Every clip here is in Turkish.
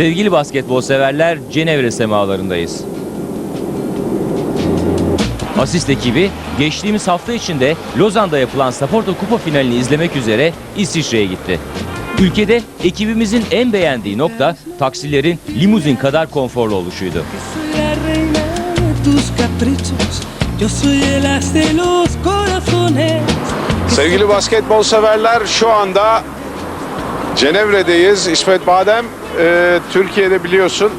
Sevgili basketbol severler, Cenevre semalarındayız. Asist ekibi geçtiğimiz hafta içinde Lozan'da yapılan Saporto Kupa finalini izlemek üzere İsviçre'ye gitti. Ülkede ekibimizin en beğendiği nokta taksilerin limuzin kadar konforlu oluşuydu. Sevgili basketbol severler şu anda Cenevre'deyiz. İsmet Badem e, Türkiye'de biliyorsun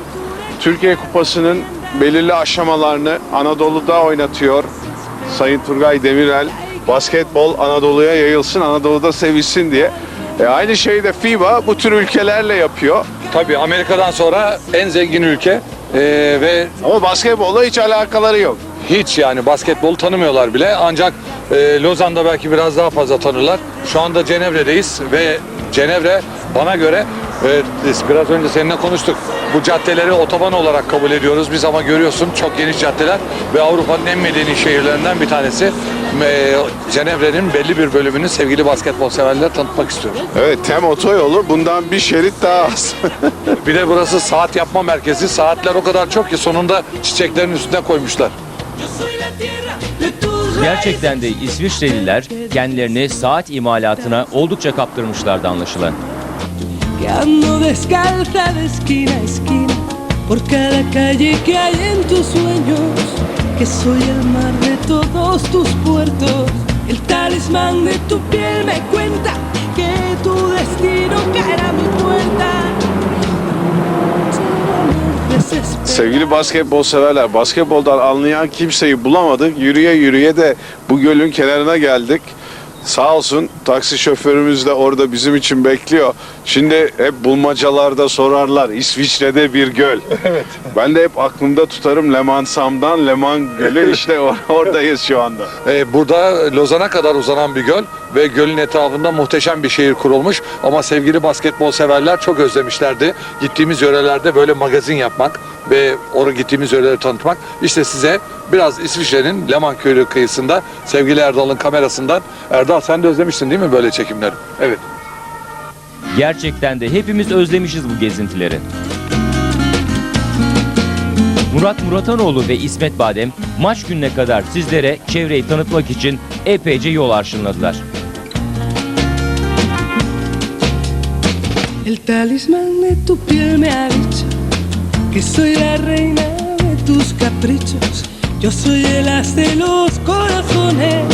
Türkiye Kupası'nın belirli aşamalarını Anadolu'da oynatıyor. Sayın Turgay Demirel basketbol Anadolu'ya yayılsın, Anadolu'da sevilsin diye. E, aynı şeyi de FIBA bu tür ülkelerle yapıyor. Tabii Amerika'dan sonra en zengin ülke Ee, ve Ama basketbolla hiç alakaları yok. hiç yani basketbol tanımıyorlar bile. Ancak e, Lozan'da belki biraz daha fazla tanırlar. Şu anda Cenevre'deyiz ve Cenevre bana göre e, biz biraz önce seninle konuştuk. Bu caddeleri otoban olarak kabul ediyoruz biz ama görüyorsun çok geniş caddeler ve Avrupa'nın en medeni şehirlerinden bir tanesi. Cenevre'nin belli bir bölümünü sevgili basketbol severlere tanıtmak istiyorum. Evet tem otoyolu bundan bir şerit daha az. Bir de burası saat yapma merkezi. Saatler o kadar çok ki sonunda çiçeklerin üstüne koymuşlar. Gerçekten de İsviçreliler kendilerini saat imalatına oldukça kaptırmışlardı anlaşılan. El talismán de tu piel me cuenta que tu destino caerá mi Sevgili basketbol severler, basketboldan anlayan kimseyi bulamadık. Yürüye yürüye de bu gölün kenarına geldik. Sağ olsun taksi şoförümüz de orada bizim için bekliyor. Şimdi hep bulmacalarda sorarlar İsviçre'de bir göl. Evet. Ben de hep aklımda tutarım Leman Sam'dan Leman Gölü işte or- oradayız şu anda. Ee, burada Lozan'a kadar uzanan bir göl ve gölün etrafında muhteşem bir şehir kurulmuş. Ama sevgili basketbol severler çok özlemişlerdi. Gittiğimiz yörelerde böyle magazin yapmak ve oraya gittiğimiz yöreleri tanıtmak. İşte size biraz İsviçre'nin Leman Köyü kıyısında sevgili Erdal'ın kamerasından. Erdal sen de özlemiştin değil mi böyle çekimleri? Evet. Gerçekten de hepimiz özlemişiz bu gezintileri. Murat Muratanoğlu ve İsmet Badem maç gününe kadar sizlere çevreyi tanıtmak için epeyce yol arşınladılar. El talismán de tu piel me ha dicho que soy la reina de tus caprichos. Yo soy el as de los corazones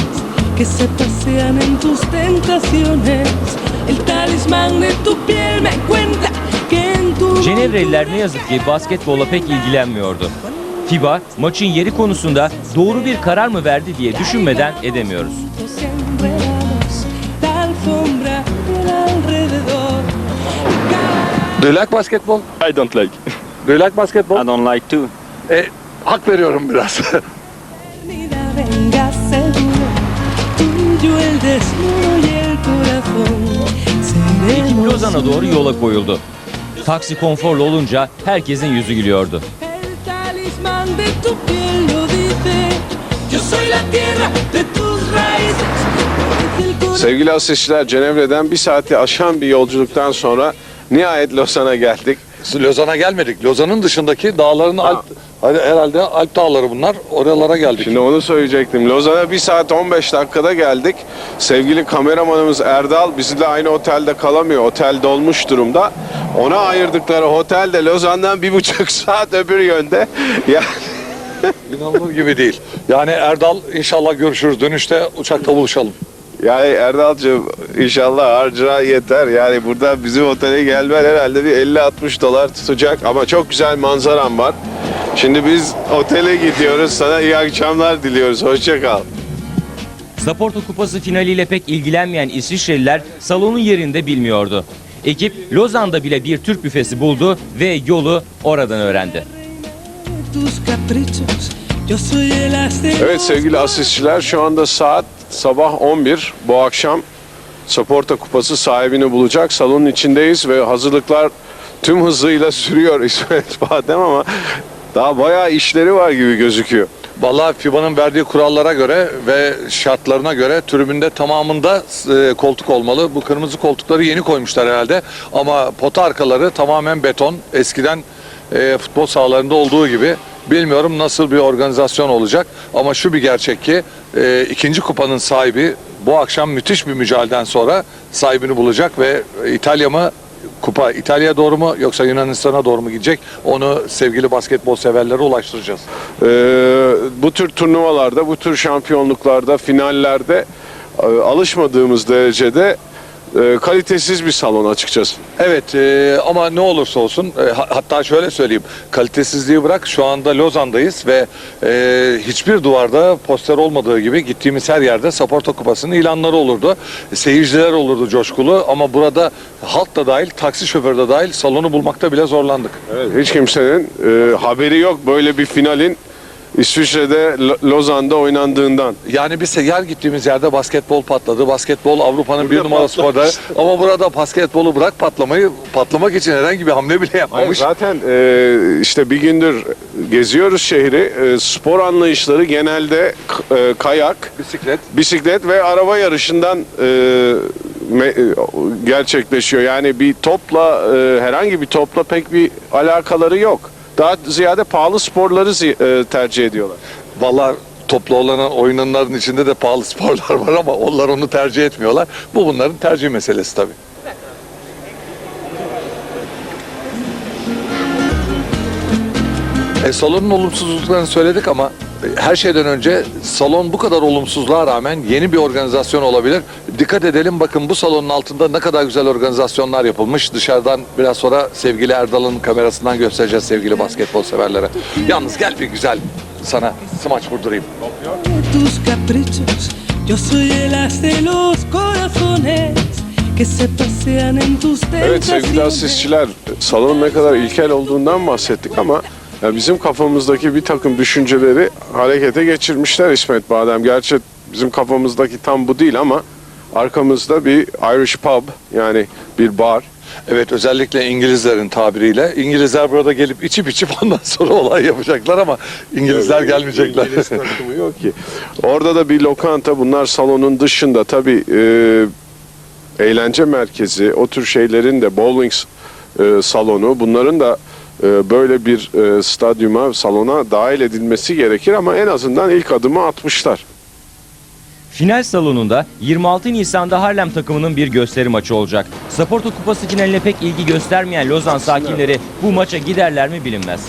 que se pasean en tus tentaciones. El talismán de tu piel me cuenta que en tu Cenevre'liler ne yazık ki basketbolla pek ilgilenmiyordu. FIBA maçın yeri konusunda doğru bir karar mı verdi diye düşünmeden edemiyoruz. Do you like basketbol? I don't like. Do you like basketbol? I don't like too. E, hak veriyorum biraz. Ekip Lozan'a doğru yola koyuldu. Taksi konforlu olunca herkesin yüzü gülüyordu. Sevgili asistçiler Cenevre'den bir saati aşan bir yolculuktan sonra nihayet Lozan'a geldik. Lozan'a gelmedik. Lozan'ın dışındaki dağların Alp, hani herhalde Alp dağları bunlar. Oralara geldik. Şimdi onu söyleyecektim. Lozan'a 1 saat 15 dakikada geldik. Sevgili kameramanımız Erdal bizimle aynı otelde kalamıyor. Otel dolmuş durumda. Ona ayırdıkları otel de Lozan'dan bir buçuk saat öbür yönde. Ya İnanılır gibi değil. Yani Erdal inşallah görüşürüz. Dönüşte uçakta buluşalım. Yani Erdal'cığım inşallah harcına yeter. Yani burada bizim otele gelmen herhalde bir 50-60 dolar tutacak. Ama çok güzel manzaram var. Şimdi biz otele gidiyoruz. Sana iyi akşamlar diliyoruz. Hoşça kal. Saporto Kupası finaliyle pek ilgilenmeyen İsviçreliler salonun yerinde bilmiyordu. Ekip Lozan'da bile bir Türk büfesi buldu ve yolu oradan öğrendi. Evet sevgili asistçiler şu anda saat sabah 11. Bu akşam Saporta Kupası sahibini bulacak. Salonun içindeyiz ve hazırlıklar tüm hızıyla sürüyor İsmet Badem ama daha bayağı işleri var gibi gözüküyor. Vallahi FIBA'nın verdiği kurallara göre ve şartlarına göre tribünde tamamında e, koltuk olmalı. Bu kırmızı koltukları yeni koymuşlar herhalde. Ama pota arkaları tamamen beton. Eskiden e, futbol sahalarında olduğu gibi. Bilmiyorum nasıl bir organizasyon olacak. Ama şu bir gerçek ki e, ikinci kupanın sahibi bu akşam müthiş bir mücadeleden sonra sahibini bulacak ve İtalya mı kupa İtalya'ya doğru mu yoksa Yunanistan'a doğru mu gidecek? Onu sevgili basketbol severlere ulaştıracağız. Ee, bu tür turnuvalarda, bu tür şampiyonluklarda, finallerde e, alışmadığımız derecede e, kalitesiz bir salon açıkçası. Evet e, ama ne olursa olsun e, ha- hatta şöyle söyleyeyim kalitesizliği bırak şu anda Lozan'dayız ve e, hiçbir duvarda poster olmadığı gibi gittiğimiz her yerde Saporta Kupası'nın ilanları olurdu. Seyirciler olurdu coşkulu ama burada halk da dahil taksi şoförü de dahil salonu bulmakta bile zorlandık. Hiç kimsenin e, haberi yok böyle bir finalin İsviçre'de Lo- Lozan'da oynandığından. Yani biz her gittiğimiz yerde basketbol patladı. Basketbol Avrupa'nın bir numara sporda. Ama burada basketbolu bırak patlamayı patlamak için herhangi bir hamle bile Hayır, yapmamış. zaten e, işte bir gündür geziyoruz şehri. E, spor anlayışları genelde e, kayak, Bisiklet. bisiklet ve araba yarışından e, me- e, gerçekleşiyor. Yani bir topla e, herhangi bir topla pek bir alakaları yok. Daha ziyade pahalı sporları e, tercih ediyorlar. Vallahi toplu olan oyunların içinde de pahalı sporlar var ama onlar onu tercih etmiyorlar. Bu bunların tercih meselesi tabii. E, salonun olumsuzluklarını söyledik ama her şeyden önce salon bu kadar olumsuzluğa rağmen yeni bir organizasyon olabilir. Dikkat edelim bakın bu salonun altında ne kadar güzel organizasyonlar yapılmış. Dışarıdan biraz sonra sevgili Erdal'ın kamerasından göstereceğiz sevgili basketbol severlere. Yalnız gel bir güzel sana smaç vurdurayım. tus caprichos. Yo soy el as de los corazones que se pasean en tus Evet sevgili asistçiler, salonun ne kadar ilkel olduğundan bahsettik ama ya bizim kafamızdaki bir takım düşünceleri harekete geçirmişler İsmet Badem. Gerçi bizim kafamızdaki tam bu değil ama arkamızda bir Irish pub yani bir bar. Evet özellikle İngilizlerin tabiriyle İngilizler burada gelip içip içip ondan sonra olay yapacaklar ama İngilizler gelmeyecekler. İngiliz takımı yok ki. Orada da bir lokanta bunlar salonun dışında tabii e, eğlence merkezi o tür şeylerin de bowling e, salonu bunların da böyle bir e, stadyuma salona dahil edilmesi gerekir ama en azından ilk adımı atmışlar. Final salonunda 26 Nisan'da Harlem takımının bir gösteri maçı olacak. Saporto Kupası finaline pek ilgi göstermeyen Lozan sakinleri bu maça giderler mi bilinmez.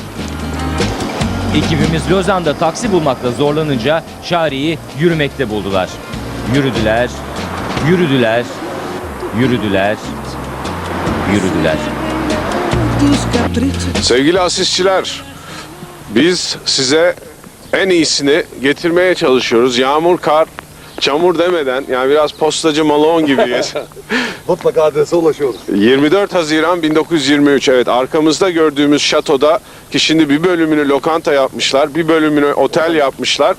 Ekibimiz Lozan'da taksi bulmakta zorlanınca Şari'yi yürümekte buldular. Yürüdüler, yürüdüler, yürüdüler, yürüdüler. Sevgili asistçiler biz size en iyisini getirmeye çalışıyoruz. Yağmur, kar, çamur demeden yani biraz postacı Malone gibiyiz. Mutlaka adrese ulaşıyoruz. 24 Haziran 1923 evet arkamızda gördüğümüz şatoda ki şimdi bir bölümünü lokanta yapmışlar bir bölümünü otel yapmışlar.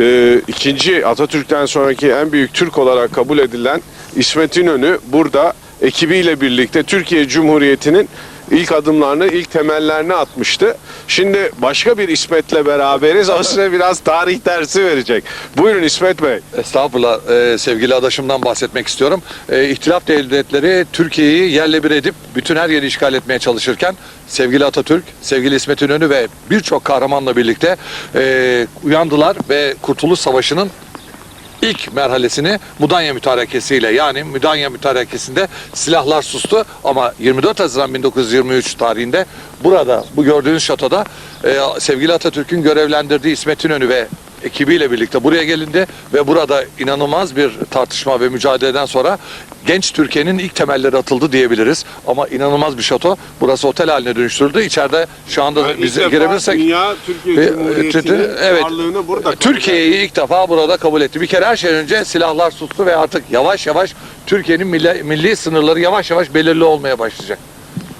Ee, ikinci Atatürk'ten sonraki en büyük Türk olarak kabul edilen İsmet İnönü burada ekibiyle birlikte Türkiye Cumhuriyeti'nin ilk adımlarını, ilk temellerini atmıştı. Şimdi başka bir İsmet'le beraberiz. O size biraz tarih dersi verecek. Buyurun İsmet Bey. Estağfurullah e, sevgili adaşımdan bahsetmek istiyorum. E, İhtilaf devletleri Türkiye'yi yerle bir edip bütün her yeri işgal etmeye çalışırken sevgili Atatürk, sevgili İsmet İnönü ve birçok kahramanla birlikte e, uyandılar ve Kurtuluş Savaşı'nın ilk merhalesini Mudanya Mütarekesi'yle yani Mudanya Mütarekesi'nde silahlar sustu. Ama 24 Haziran 1923 tarihinde burada bu gördüğünüz şatoda e, sevgili Atatürk'ün görevlendirdiği İsmet İnönü ve ekibiyle birlikte buraya gelindi ve burada inanılmaz bir tartışma ve mücadeleden sonra genç Türkiye'nin ilk temelleri atıldı diyebiliriz. Ama inanılmaz bir şato. Burası otel haline dönüştürüldü. İçeride şu anda biz girebilirsek Dünya Türkiye ve- Cumhuriyeti'nin evet, varlığını burada Türkiye'yi ilk defa burada kabul etti. Bir kere her şeyden önce silahlar sustu ve artık yavaş yavaş Türkiye'nin milli, milli sınırları yavaş yavaş belirli olmaya başlayacak.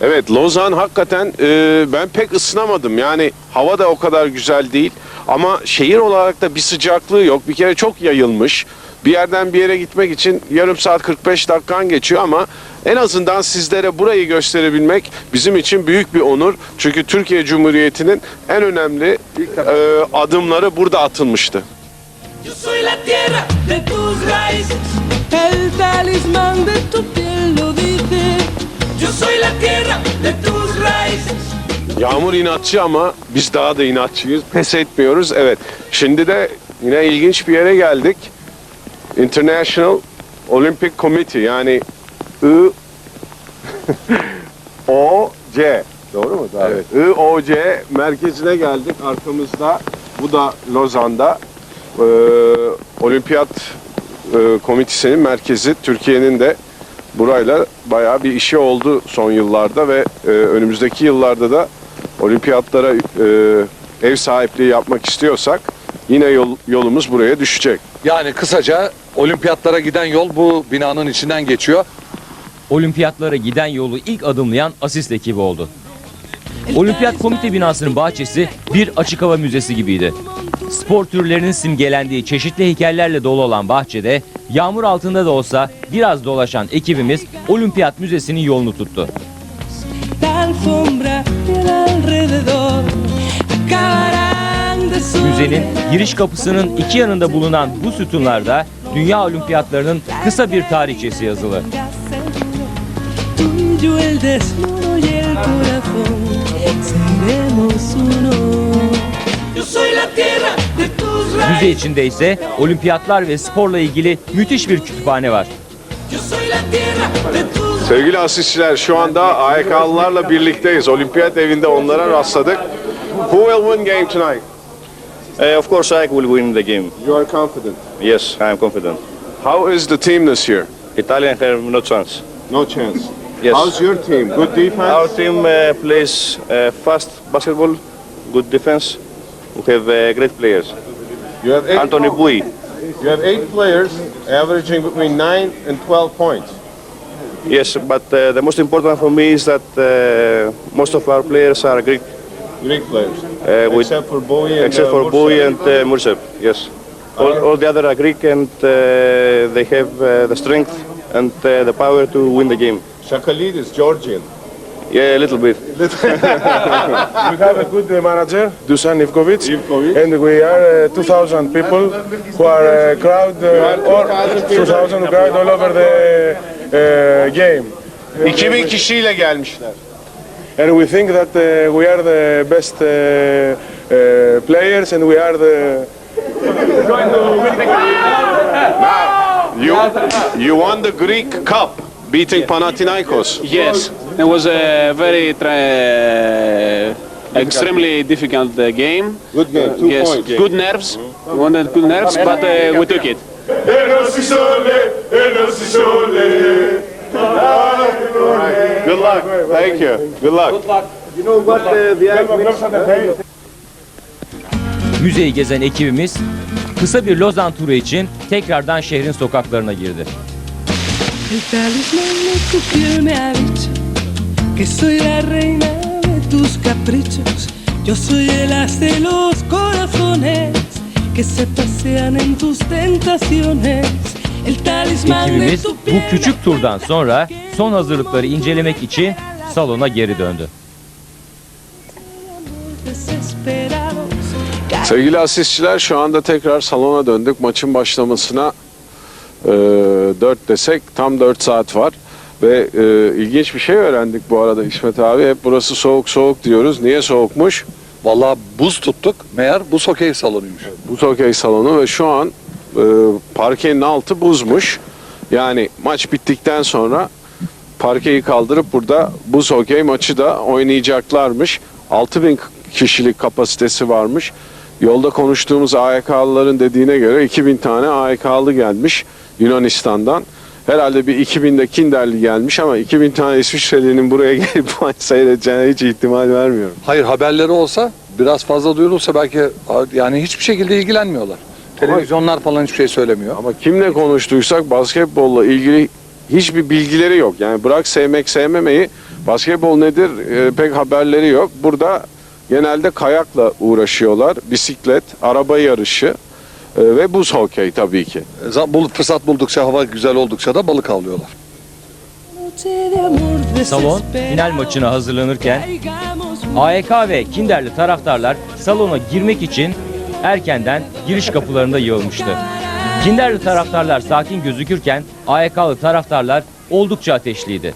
Evet Lozan hakikaten e, ben pek ısınamadım. Yani hava da o kadar güzel değil. Ama şehir olarak da bir sıcaklığı yok. Bir kere çok yayılmış. Bir yerden bir yere gitmek için yarım saat 45 dakikan geçiyor ama en azından sizlere burayı gösterebilmek bizim için büyük bir onur. Çünkü Türkiye Cumhuriyeti'nin en önemli e, adımları burada atılmıştı. Yo soy la tierra de tus raíces, el talismán de tu piel lo dice. Yo soy la tierra de tus raíces. Yağmur inatçı ama biz daha da inatçıyız. Pes etmiyoruz. Evet. Şimdi de yine ilginç bir yere geldik. International Olympic Committee yani I O C Doğru mu? Evet. I O C merkezine geldik. Arkamızda bu da Lozan'da Ee, Olimpiyat e, Komitesi'nin merkezi Türkiye'nin de burayla bayağı bir işi oldu son yıllarda ve e, önümüzdeki yıllarda da olimpiyatlara e, ev sahipliği yapmak istiyorsak yine yol, yolumuz buraya düşecek. Yani kısaca olimpiyatlara giden yol bu binanın içinden geçiyor. Olimpiyatlara giden yolu ilk adımlayan asist ekibi oldu. Olimpiyat Komite binasının bahçesi bir açık hava müzesi gibiydi. Spor türlerinin simgelendiği çeşitli heykellerle dolu olan bahçede yağmur altında da olsa biraz dolaşan ekibimiz Olimpiyat Müzesi'nin yolunu tuttu. Müzenin giriş kapısının iki yanında bulunan bu sütunlarda Dünya Olimpiyatlarının kısa bir tarihçesi yazılı. Corazón seremos uno. Yo soy la tierra de tus Müze raíces. içinde ise olimpiyatlar ve sporla ilgili müthiş bir kütüphane var. Yo soy la tierra de tus Sevgili asistçiler şu anda AYK'lılarla birlikteyiz. Olimpiyat evinde onlara rastladık. Who will win game tonight? Uh, of course, I will win the game. You are confident. Yes, I am confident. How is the team this year? Italian have no chance. No chance. Yes. How's your team? Good defense? Our team uh, plays uh, fast basketball, good defense. We have uh, great players. You have eight, Anthony Bui. you have eight players averaging between 9 and 12 points. Yes, but uh, the most important for me is that uh, most of our players are Greek, Greek players. uh, with, except for Bowie and except uh, for Mursa. Bui and uh. Yes, all, all the other are Greek and uh, they have uh, the strength and uh, the power to win the game. Shakalidis, Georgian. Yeah, a little bit. We have a good uh, manager, Dusan Ivkovic, Ivkovic. and we are uh, 2,000 people who are uh, crowd, uh, or 2,000 crowd all over the uh, game. 2000 kişiyle gelmişler. And we think that uh, we are the best uh, uh, players and we are the You, you won the Greek Cup, beating Panathinaikos. Yes, it was a very tra- extremely difficult uh, game. Good game, two yes, points. good nerves. We wanted good nerves, but uh, we took it. Good luck. Thank you. Good luck. Müzeyi gezen ekibimiz kısa bir Lozan turu için tekrardan şehrin sokaklarına girdi. El talismán de tu piel me ha dicho que soy la reina de tus caprichos. Yo soy el as de los corazones que se pasean en tus tentaciones. El talismán de Ekibimiz tu bu piel. küçük turdan sonra son hazırlıkları incelemek için salona geri döndü. desesperados. Sevgili asistçiler şu anda tekrar salona döndük. Maçın başlamasına 4 desek tam 4 saat var. Ve e, ilginç bir şey öğrendik bu arada İsmet abi. Hep burası soğuk soğuk diyoruz. Niye soğukmuş? Vallahi buz tuttuk. Meğer buz hokey salonuymuş. Buz hokey salonu ve şu an e, parkenin altı buzmuş. Yani maç bittikten sonra parkeyi kaldırıp burada buz hokey maçı da oynayacaklarmış. 6000 kişilik kapasitesi varmış. Yolda konuştuğumuz AYK'lıların dediğine göre 2000 tane AYK'lı gelmiş Yunanistan'dan. Herhalde bir 2000 de Kinderli gelmiş ama 2000 tane İsviçreli'nin buraya gelip maç seyredeceğine hiç ihtimal vermiyorum. Hayır haberleri olsa biraz fazla duyurulsa belki yani hiçbir şekilde ilgilenmiyorlar. Televizyonlar falan hiçbir şey söylemiyor. Ama kimle konuştuysak basketbolla ilgili hiçbir bilgileri yok. Yani bırak sevmek sevmemeyi basketbol nedir e, pek haberleri yok. Burada genelde kayakla uğraşıyorlar. Bisiklet, araba yarışı, ve buz hokey tabii ki. Fırsat buldukça, hava güzel oldukça da balık avlıyorlar. Salon final maçına hazırlanırken AEK ve Kinderli taraftarlar salona girmek için erkenden giriş kapılarında yığılmıştı. Kinderli taraftarlar sakin gözükürken AEK'lı taraftarlar oldukça ateşliydi.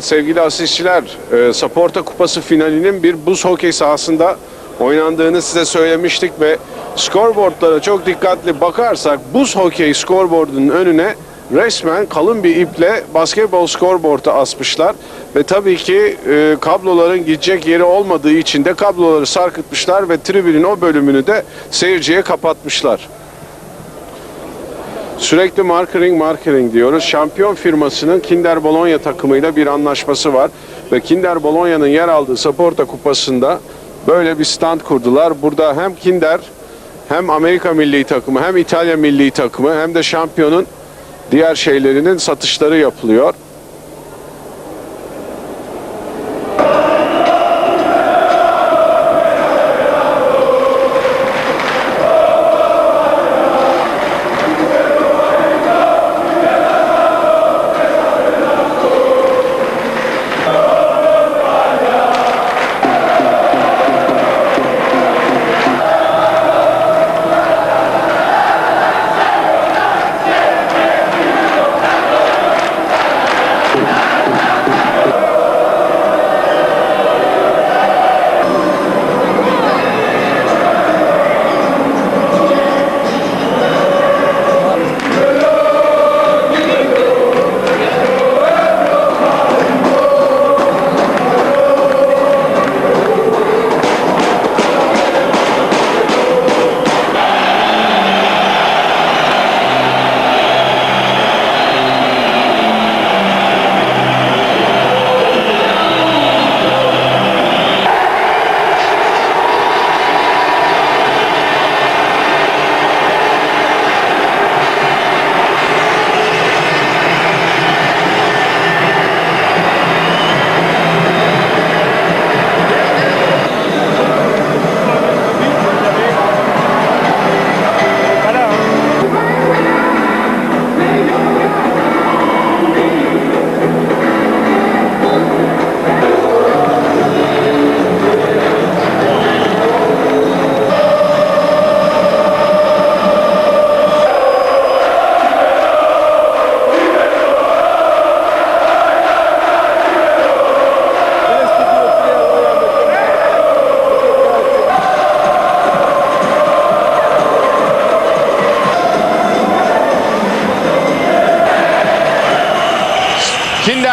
Evet sevgili asistçiler, e, Saporta Kupası finalinin bir buz hokey sahasında oynandığını size söylemiştik ve scoreboardlara çok dikkatli bakarsak buz hokey scoreboardunun önüne resmen kalın bir iple basketbol scoreboard'u asmışlar ve tabii ki e, kabloların gidecek yeri olmadığı için de kabloları sarkıtmışlar ve tribünün o bölümünü de seyirciye kapatmışlar. Sürekli marketing marketing diyoruz. Şampiyon firmasının Kinder Bologna takımıyla bir anlaşması var. Ve Kinder Bologna'nın yer aldığı Saporta Kupası'nda böyle bir stand kurdular. Burada hem Kinder hem Amerika milli takımı hem İtalya milli takımı hem de şampiyonun diğer şeylerinin satışları yapılıyor.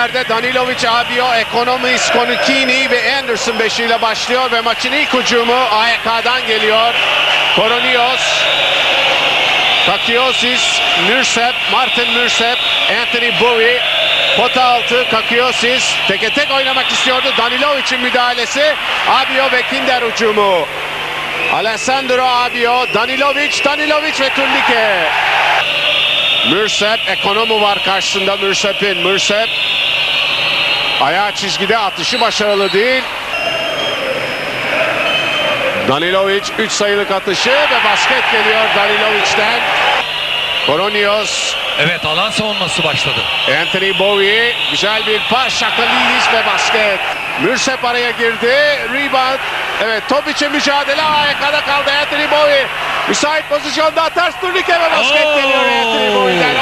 Kinder'de Danilovic, Abio, Ekonomi, Skonukini ve Anderson beşiyle başlıyor ve maçın ilk hücumu AEK'dan geliyor. Koronios, Kakiosis, Mürsep, Martin Mürsep, Anthony Bowie, pota altı Kakiosis teke tek oynamak istiyordu. Danilovic'in müdahalesi, Abio ve Kinder hücumu. Alessandro Abio, Danilovic, Danilovic ve Turnike. Mürsep, ekonomi var karşısında Mürsep'in. Mürsep ayağı çizgide atışı başarılı değil. Danilovic 3 sayılık atışı ve basket geliyor Danilovic'den. Koronios, Evet alan savunması başladı. Anthony Bowie güzel bir pas Şakalidis ve basket. Mürsep araya girdi. Rebound. Evet top için mücadele AYK'da kaldı Anthony Bowie. Müsait pozisyonda ters turnike ve basket Oo. geliyor Anthony Bowie'den.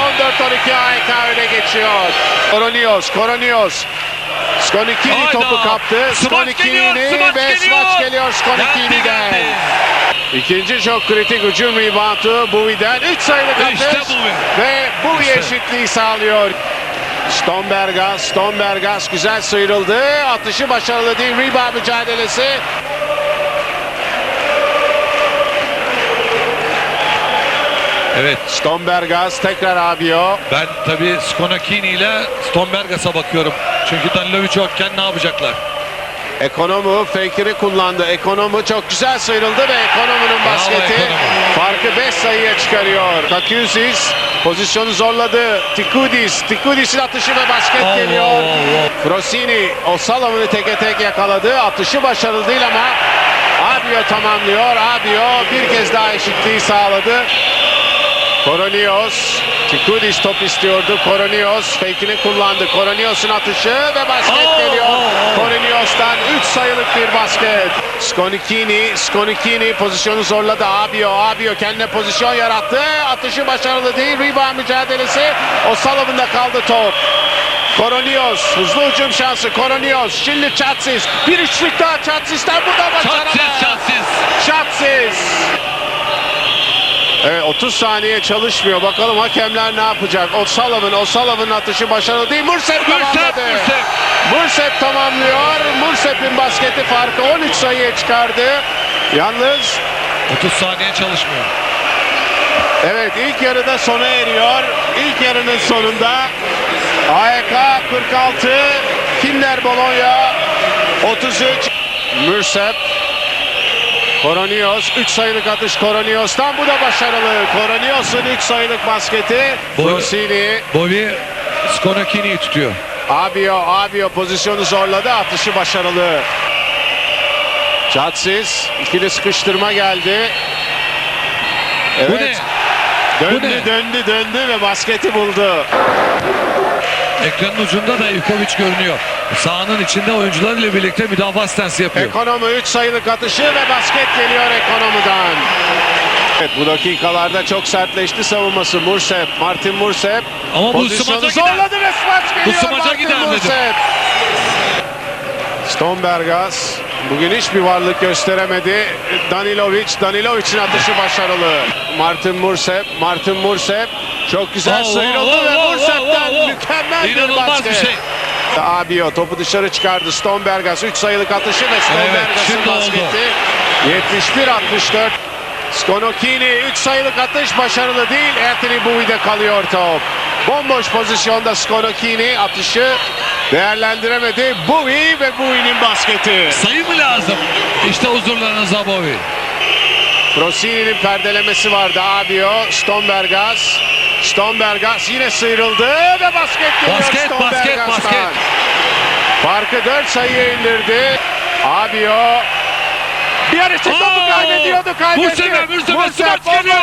14-12 AYK öne geçiyor. Koronios, Koronios. Skonikini topu kaptı. Skonikini ve geliyor. smaç geliyor Skonikini'den. İkinci çok kritik hücum reboundu Bowie'den. 3 sayılık İşte atış. Bowie. Ve Bowie İşte. eşitliği sağlıyor. Stombergas, Stombergas güzel sıyrıldı. Atışı başarılı değil. Rebound mücadelesi. Evet Stombergas tekrar Abio. ben tabii Skonakini ile Stombergas'a bakıyorum. Çünkü Danilovic yokken ne yapacaklar? Ekonomu fake'ini kullandı. Ekonomu çok güzel sıyrıldı ve Ekonomu'nun basketi Ekonomu. farkı 5 sayıya çıkarıyor. Kakusis pozisyonu zorladı. Tikudis, Tikudis'in atışı ve basket Oh, geliyor. oh, Frosini Osalov'unu teke tek yakaladı. Atışı başarılı değil ama Abio tamamlıyor. Abio bir kez daha eşitliği sağladı. Koronios. Tikudis top istiyordu. Koronios fake'ini kullandı. Koronios'un atışı ve basket Oh, geliyor. oh, oh. Koronios'tan 3 sayılık bir basket. Skonikini, Skonikini pozisyonu zorladı. Abio, Abio kendine pozisyon yarattı. Atışı başarılı değil. Rebound mücadelesi. Osalov'un da kaldı top. Koronios hızlı hücum şansı Koronios şimdi Çatsiz bir üçlük daha Çatsiz'den bu da başarılı. Şanssız şanssız. Şatsiz. Evet 30 saniye çalışmıyor. Bakalım hakemler ne yapacak? Osalov'un Osalov'un atışı başarılı değil. Mursep tamamladı. Mürsep. Mursep tamamlıyor. Mursep'in basketi farkı 13 sayıya çıkardı. Yalnız 30 saniye çalışmıyor. Evet ilk yarıda sona eriyor. İlk yarının sonunda AEK 46, Kinder Bologna 33. Mürsep Koronios 3 sayılık atış Koronios'tan bu da başarılı. Koronios'un 3 sayılık basketi. Frosini, Bobby Skonakini'yi tutuyor. Abio, Abio pozisyonu zorladı. Atışı başarılı. Çatsiz ikili sıkıştırma geldi. Evet. Bu ne? Döndü Bu ne? döndü döndü ve basketi buldu. Ekranın ucunda da Ivkovic görünüyor. Sahanın içinde oyuncular ile birlikte müdafaa stansı yapıyor. Ekonomi 3 sayılık atışı ve basket geliyor Ekonomi'den. Evet bu dakikalarda çok sertleşti savunması Mursep. Martin Mursep. Ama bu gider. zorladı ve smaç geliyor smaça Martin gider. Mursep. Stombergas bugün hiçbir varlık gösteremedi. Danilovic, Danilovic'in atışı başarılı. Martin Mursep, Martin Mursep çok güzel Oh, oh, sıyrıldı oh, ve oh, Mursep'ten oh, oh. mükemmel bir İnanılmaz bir basket. şey. Abio topu dışarı çıkardı. Stombergas 3 sayılık atışı ve Stombergas'ın oldu. basketi 71-64. Skonokini 3 sayılık atış başarılı değil. Anthony Bowie'de kalıyor top. Bomboş pozisyonda Skonokini atışı değerlendiremedi. Bowie ve Bowie'nin basketi. Sayı mı lazım? İşte huzurlarınızda Bobby. Frosini'nin perdelemesi vardı. Abio, Stombergas. Stombergas yine sıyrıldı ve basket geliyor Basket, basket, basket. Farkı 4 sayıya indirdi. Abio için topu kaybediyordu Mursep'e Mursep smaç bomboş geliyor.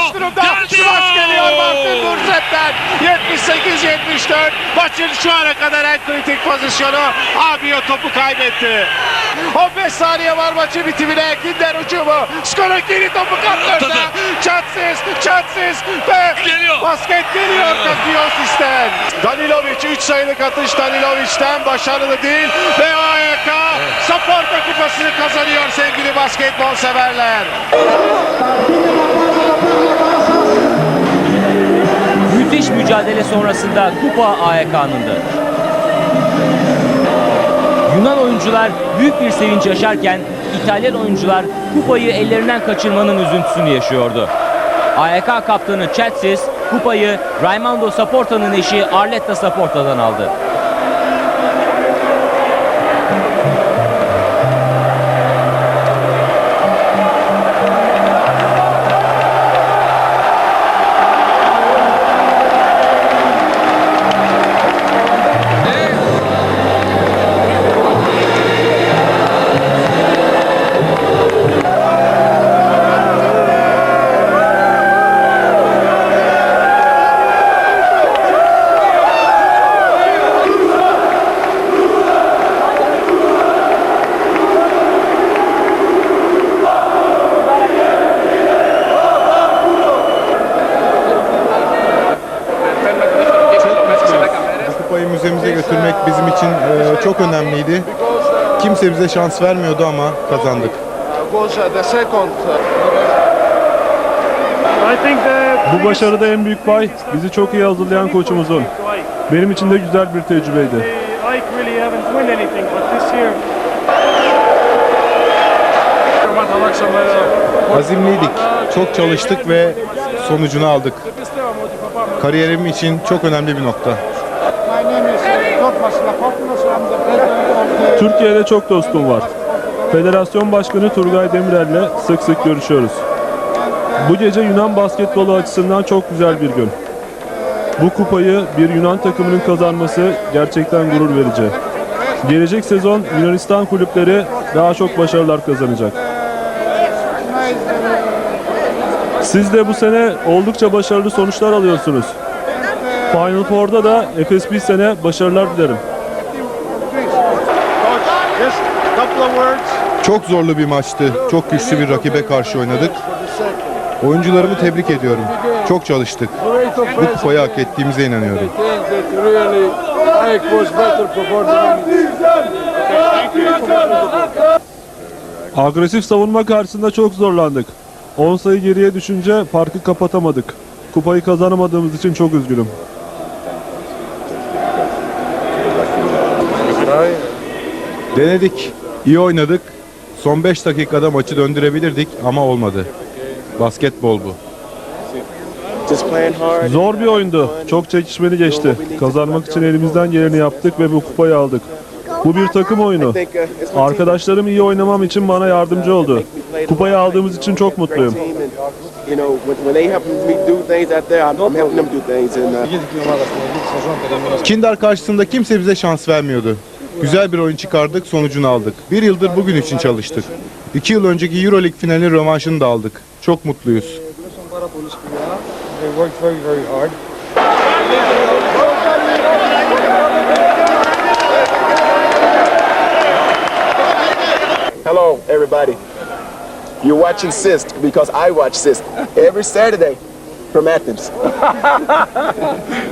Smaç geliyor! Martin Mursep'ten. 78-74. Maçın şu ana kadar en kritik pozisyonu. Abio topu kaybetti. 15 saniye var maçın bitimine. Kinder ucumu. Skorokini topu kaptırdı. Çatsız, çatsız ve Geliyor. basket geliyor Kakiosis'ten. Danilovic 3 sayılık atış Danilovic'ten başarılı değil ve AYK Saporta kupasını kazanıyor sevgili basketbol severler. Müthiş mücadele sonrasında kupa AEK'nındı. Yunan oyuncular büyük bir sevinç yaşarken İtalyan oyuncular kupayı ellerinden kaçırmanın üzüntüsünü yaşıyordu. AEK kaptanı Chatsis kupayı Raimondo Saporta'nın eşi Arletta Saporta'dan aldı. Götürmek bizim için e, çok önemliydi. Kimse bize şans vermiyordu ama kazandık. Bu başarıda en büyük pay bizi çok iyi hazırlayan koçumuzun. Benim için de güzel bir tecrübeydi. Azimliydik, çok çalıştık ve sonucunu aldık. Kariyerim için çok önemli bir nokta. Türkiye'de çok dostum var. Federasyon Başkanı Turgay Demirel'le sık sık görüşüyoruz. Bu gece Yunan basketbolu açısından çok güzel bir gün. Bu kupayı bir Yunan takımının kazanması gerçekten gurur verici. Gelecek sezon Yunanistan kulüpleri daha çok başarılar kazanacak. Siz de bu sene oldukça başarılı sonuçlar alıyorsunuz. Final Four'da da Efes bir sene başarılar dilerim. Çok zorlu bir maçtı. Çok güçlü bir rakibe karşı oynadık. Oyuncularımı tebrik ediyorum. Çok çalıştık. Bu kupayı hak ettiğimize inanıyorum. Agresif savunma karşısında çok zorlandık. 10 sayı geriye düşünce farkı kapatamadık. Kupayı kazanamadığımız için çok üzgünüm. Denedik. iyi oynadık. Son 5 dakikada maçı döndürebilirdik ama olmadı. Basketbol bu. Zor bir oyundu. Çok çekişmeli geçti. Kazanmak için elimizden geleni yaptık ve bu kupayı aldık. Bu bir takım oyunu. Arkadaşlarım iyi oynamam için bana yardımcı oldu. Kupayı aldığımız için çok mutluyum. Uh, Kinder karşısında kimse bize şans vermiyordu. Güzel bir oyun çıkardık, sonucunu aldık. Bir yıldır bugün için çalıştık. İki yıl önceki Euroleague finalinin rövanşını da aldık. Çok mutluyuz. hello, everybody. You're watching CIST because I watch CIST every Saturday from Athens.